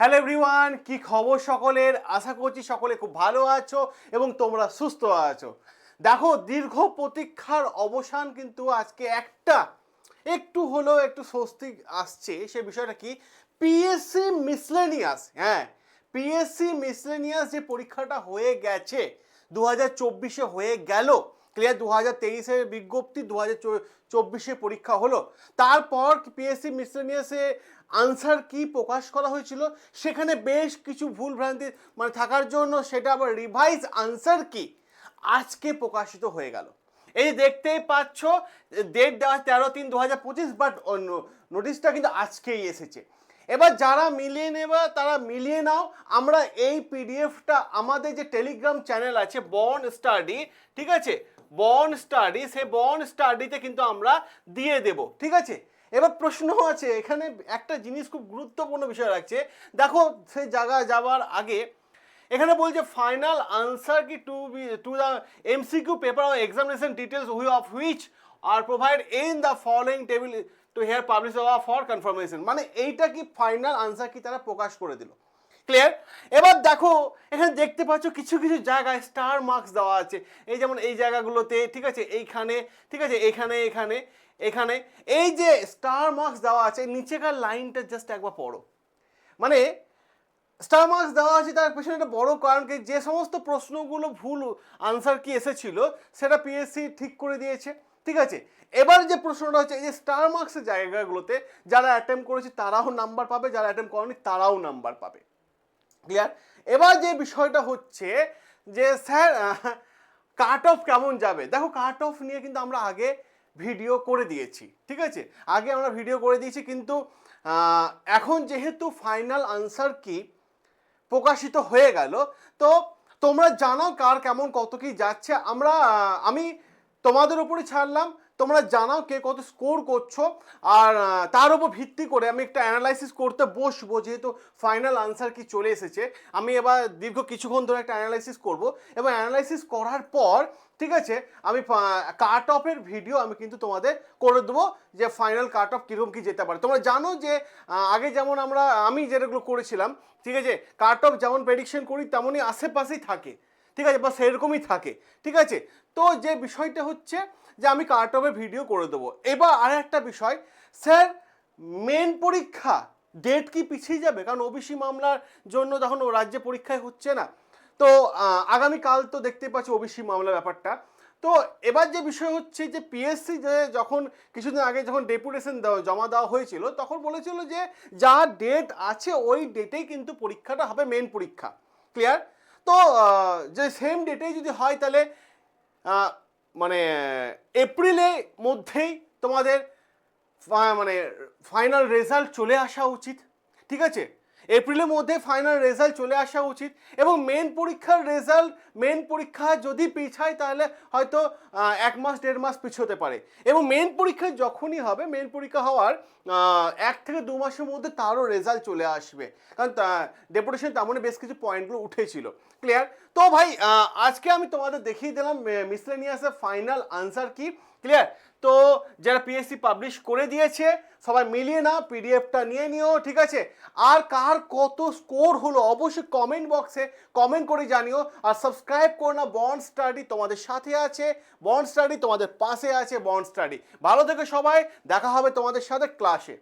Hello everyone কি খবর সকলের? আশা করছি সকলে খুব ভালো আছো এবং তোমরা সুস্থ আছো। দেখো, দীর্ঘ প্রতীক্ষার অবসান কিন্তু আজকে একটা, একটু হলেও একটু স্বস্তি আসছে, সে বিষয়টা কি? পিএসসি মিসলেনিয়াস হ্যাঁ পিএসসি মিসলেনিয়াস যে পরীক্ষাটা হয়ে গেছে দু হাজার চব্বিশে হয়ে গেল ক্লিয়ার দু হাজার তেইশের বিজ্ঞপ্তি দু হাজার চব্বিশে পরীক্ষা হলো। তারপর পিএসসি মিসলেনিয়াসে আনসার কি প্রকাশ করা হয়েছিল? সেখানে বেশ কিছু ভুল ভ্রান্তি মানে থাকার জন্য সেটা আবার রিভাইজ আনসার কি? আজকে প্রকাশিত হয়ে গেল। এই দেখতেই পাচ্ছ ডেট দেওয়া তেরো তিন দু হাজার পঁচিশ বাট নোটিশটা কিন্তু আজকেই এসেছে। এবার যারা মিলিয়ে নেবে, তারা মিলিয়ে নাও। আমরা এই পিডিএফটা আমাদের যে টেলিগ্রাম চ্যানেল আছে বন স্টাডি ঠিক আছে? বন স্টাডি সেই বন স্টাডিতে কিন্তু আমরা দিয়ে দেব, ঠিক আছে? এবার প্রশ্ন আছে, এখানে একটা জিনিস খুব গুরুত্বপূর্ণ বিষয় রাখছে। দেখো, সেই জায়গা যাওয়ার আগে এখানে বলছে final answer key to be to the MCQ paper of examination details Hui of which are provide in the following table to here publish for confirmation মানে এইটা কি ফাইনাল আনসার কি তারা প্রকাশ করে দিল? ক্লিয়ার এবার দেখো, এখানে দেখতে পাচ্ছ কিছু কিছু জায়গায় স্টার মার্কস দেওয়া আছে। এই যেমন এই জায়গাগুলোতে, ঠিক আছে? এইখানে, ঠিক আছে? এখানে এখানে এখানে। এই যে স্টার মার্কস দেওয়া আছে, নিচেকার লাইনটা জাস্ট একবার পড়ো। মানে স্টার মার্কস দেওয়া আছে তার পেছনে একটা বড় কারণ কি? যে সমস্ত প্রশ্নগুলো ভুল আনসার কি এসেছিল, সেটা পিএসসি ঠিক করে দিয়েছে, ঠিক আছে? এবার যে প্রশ্নটা হচ্ছে, এই যে স্টার মার্কসের জায়গাগুলোতে যারা অ্যাটেম্প করেছে, তারাও নাম্বার পাবে, যারা অ্যাটেম্প করেনি, তারাও নাম্বার পাবে। ক্লিয়ার এবার যে বিষয়টা হচ্ছে যে, স্যার কাট অফ কেমন যাবে? দেখো কাট অফ নিয়ে কিন্তু আমরা আগে ভিডিও করে দিয়েছি, ঠিক আছে? আগে আমরা ভিডিও করে দিয়েছি, কিন্তু এখন যেহেতু ফাইনাল আনসার কি প্রকাশিত হয়ে গেল, তো তোমরা জানাও কার কেমন, কত কি যাচ্ছে। আমরা আমি তোমাদের উপরে ছাড়লাম তোমরা জানাও কে কত স্কোর করছ। আর তার উপর ভিত্তি করে আমি একটা অ্যানালাইসিস করতে বসবো, যেহেতু ফাইনাল আনসার কি চলে এসেছে। আমি এবার দীর্ঘ কিছুক্ষণ ধরে একটা অ্যানালাইসিস করব এবং অ্যানালাইসিস করার পর, ঠিক আছে, আমি কাট অফের ভিডিও আমি কিন্তু তোমাদের করে দেবো যে ফাইনাল কাট অফ কীরকম কী যেতে পারে। তোমরা জানো যে আগে যেমন আমরা, আমি যেগুলো করেছিলাম, ঠিক আছে কাট অফ যেমন প্রেডিকশন করি, তেমনই আশেপাশেই থাকে। ঠিক আছে? বা সেরকমই থাকে। ঠিক আছে? তো যে বিষয়টা হচ্ছে যে আমি অফের ভিডিও করে দেবো। এবার আর একটা বিষয়, স্যার মেন পরীক্ষা ডেট কি পিছিয়ে যাবে? কারণ ওবিসি মামলার জন্য তখন ও রাজ্যে পরীক্ষায় হচ্ছে না, তো আগামীকাল তো দেখতে পাচ্ছি ওবিসি মামলা ব্যাপারটা। তো এবার যে বিষয় হচ্ছে যে পিএসসি যে যখন কিছুদিন আগে যখন ডেপুটেশন দেওয়া, জমা দেওয়া হয়েছিল, তখন বলেছিল যে যা ডেট আছে, ওই ডেটেই কিন্তু পরীক্ষাটা হবে মেন পরীক্ষা। ক্লিয়ার তো যে সেম ডেটেই যদি হয় তাহলে মানে এপ্রিলের মধ্যেই তোমাদের মানে ফাইনাল রেজাল্ট চলে আসা উচিত। ঠিক আছে? এপ্রিলের মধ্যে ফাইনাল রেজাল্ট চলে আসা উচিত এবং মেন পরীক্ষার রেজাল্ট মেন পরীক্ষা যদি পিছায় তাহলে হয়তো এক মাস, দেড় মাস পিছোতে পারে। এবং মেন পরীক্ষা যখনই হবে মেন পরীক্ষা হওয়ার এক থেকে দু মাসের মধ্যে তারও রেজাল্ট চলে আসবে। কারণ ডেপুটেশন তেমনই বেশ কিছু পয়েন্টগুলো উঠেছিল। ক্লিয়ার তো ভাই আজকে আমি তোমাদের দেখিয়ে দিলাম মিসলেনিয়াসের ফাইনাল আনসার কি? ক্লিয়ার তো যারা পিএসসি পাবলিশ করে দিয়েছে সবাই মিলিয়ে না পিডিএফটা নিয়ে নিও, ঠিক আছে? আর কার কত স্কোর হলো অবশ্যই কমেন্ট বক্সে কমেন্ট করে জানিও। আর সাবস্ক্রাইব করো না বন্ড স্টাডি তোমাদের সাথে আছে বন্ড স্টাডি তোমাদের পাশে আছে বন্ড স্টাডি ভালো থেকে সবাই, দেখা হবে তোমাদের সাথে ক্লাসে